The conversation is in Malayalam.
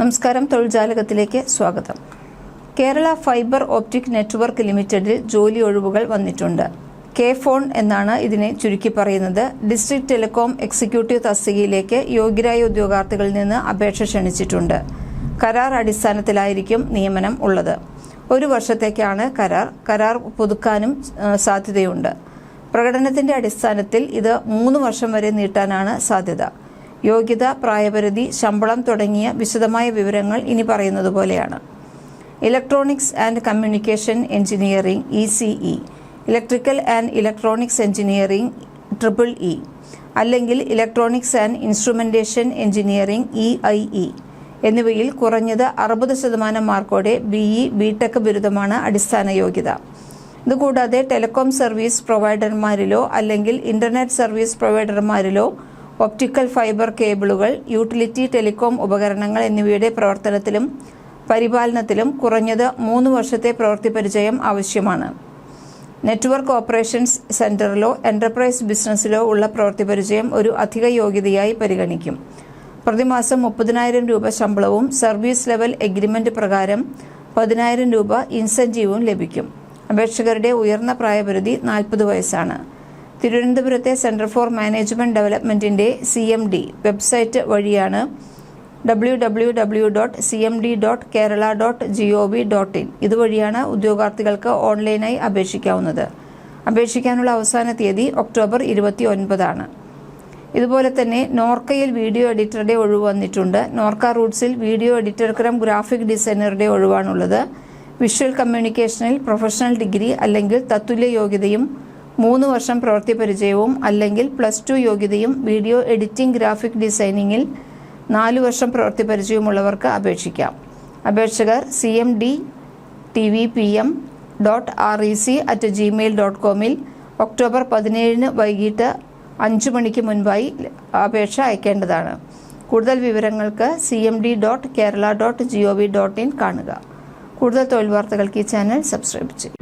നമസ്കാരം തൊഴിൽജാലകത്തിലേക്ക് സ്വാഗതം. കേരള ഫൈബർ ഓപ്റ്റിക് നെറ്റ്വർക്ക് ലിമിറ്റഡിൽ ജോലി ഒഴിവുകൾ വന്നിട്ടുണ്ട്. കെ ഫോൺ എന്നാണ് ഇതിനെ ചുരുക്കി പറയുന്നത്. ഡിസ്ട്രിക്ട് ടെലികോം എക്സിക്യൂട്ടീവ് തസ്തികയിലേക്ക് യോഗ്യരായ ഉദ്യോഗാർത്ഥികളിൽ നിന്ന് അപേക്ഷ ക്ഷണിച്ചിട്ടുണ്ട്. കരാർ അടിസ്ഥാനത്തിലായിരിക്കും നിയമനം ഉള്ളത്. ഒരു വർഷത്തേക്കാണ് കരാർ. കരാർ പുതുക്കാനും സാധ്യതയുണ്ട്. പ്രകടനത്തിന്റെ അടിസ്ഥാനത്തിൽ ഇത് മൂന്ന് വർഷം വരെ നീട്ടാനാണ് സാധ്യത. യോഗ്യത പ്രായപരിധി ശമ്പളം തുടങ്ങിയ വിശദമായ വിവരങ്ങൾ ഇനി പറയുന്നത് പോലെയാണ്. Electronics and communication engineering E CE electrical and electronics engineering triple E അല്ലെങ്കിൽ electronics and instrumentation engineering E I E എന്നിവയിൽ കുറഞ്ഞത് അറുപത് ശതമാനം മാർക്കോടെ ബി ബിഇ ബിടെക് ബിരുദമാണ് അടിസ്ഥാന യോഗ്യത. ഇതുകൂടാതെ ടെലികോം സർവീസ് പ്രൊവൈഡർമാരിലോ അല്ലെങ്കിൽ ഇന്റർനെറ്റ് സർവീസ് പ്രൊവൈഡർമാരിലോ ഒപ്റ്റിക്കൽ ഫൈബർ കേബിളുകൾ യൂട്ടിലിറ്റി ടെലികോം ഉപകരണങ്ങൾ എന്നിവയുടെ പ്രവർത്തനത്തിലും പരിപാലനത്തിലും കുറഞ്ഞത് മൂന്ന് വർഷത്തെ പ്രവൃത്തി പരിചയം ആവശ്യമാണ്. നെറ്റ്വർക്ക് ഓപ്പറേഷൻസ് സെന്ററിലോ എന്റർപ്രൈസ് ബിസിനസ്സിലോ ഉള്ള പ്രവൃത്തി പരിചയം ഒരു അധിക യോഗ്യതയായി പരിഗണിക്കും. പ്രതിമാസം മുപ്പതിനായിരം രൂപ ശമ്പളവും സർവീസ് ലെവൽ എഗ്രിമെന്റ് പ്രകാരം പതിനായിരം രൂപ ഇൻസെന്റീവും ലഭിക്കും. അപേക്ഷകരുടെ ഉയർന്ന പ്രായപരിധി നാൽപ്പത് വയസ്സാണ്. തിരുവനന്തപുരത്തെ സെന്റർ ഫോർ മാനേജ്മെന്റ് ഡെവലപ്മെന്റിന്റെ സി എം ഡി വെബ്സൈറ്റ് വഴിയാണ് W W W dot C M D dot Kerala dot G O V dot in. ഇതുവഴിയാണ് ഉദ്യോഗാർത്ഥികൾക്ക് ഓൺലൈനായി അപേക്ഷിക്കാവുന്നത്. അപേക്ഷിക്കാനുള്ള അവസാന തീയതി ഒക്ടോബർ ഇരുപത്തി ഒൻപതാണ് ഇതുപോലെ തന്നെ നോർക്കയിൽ വീഡിയോ എഡിറ്ററുടെ ഒഴിവ് വന്നിട്ടുണ്ട്. നോർക്ക റൂട്ട്സിൽ വീഡിയോ എഡിറ്റർ ക്രം ഗ്രാഫിക് ഡിസൈനറുടെ ഒഴിവാണുള്ളത്. വിഷ്വൽ കമ്മ്യൂണിക്കേഷനിൽ പ്രൊഫഷണൽ ഡിഗ്രി അല്ലെങ്കിൽ തത്തുല്യ യോഗ്യതയും മൂന്ന് വർഷം പ്രവൃത്തി പരിചയവും അല്ലെങ്കിൽ പ്ലസ് ടു യോഗ്യതയും വീഡിയോ എഡിറ്റിംഗ് ഗ്രാഫിക് ഡിസൈനിങ്ങിൽ നാല് വർഷം പ്രവൃത്തി പരിചയമുള്ളവർക്ക് അപേക്ഷിക്കാം. അപേക്ഷകർ C M D T V P M dot R E C at Gmail dot കോമിൽ October പതിനേഴിന് വൈകിട്ട് അഞ്ച് മണിക്ക് മുൻപായി അപേക്ഷ അയക്കേണ്ടതാണ്. കൂടുതൽ വിവരങ്ങൾക്ക് C M D dot Kerala dot G O V dot in കാണുക. കൂടുതൽ തൊഴിൽ വാർത്തകൾക്ക് ഈ ചാനൽ സബ്സ്ക്രൈബ് ചെയ്യും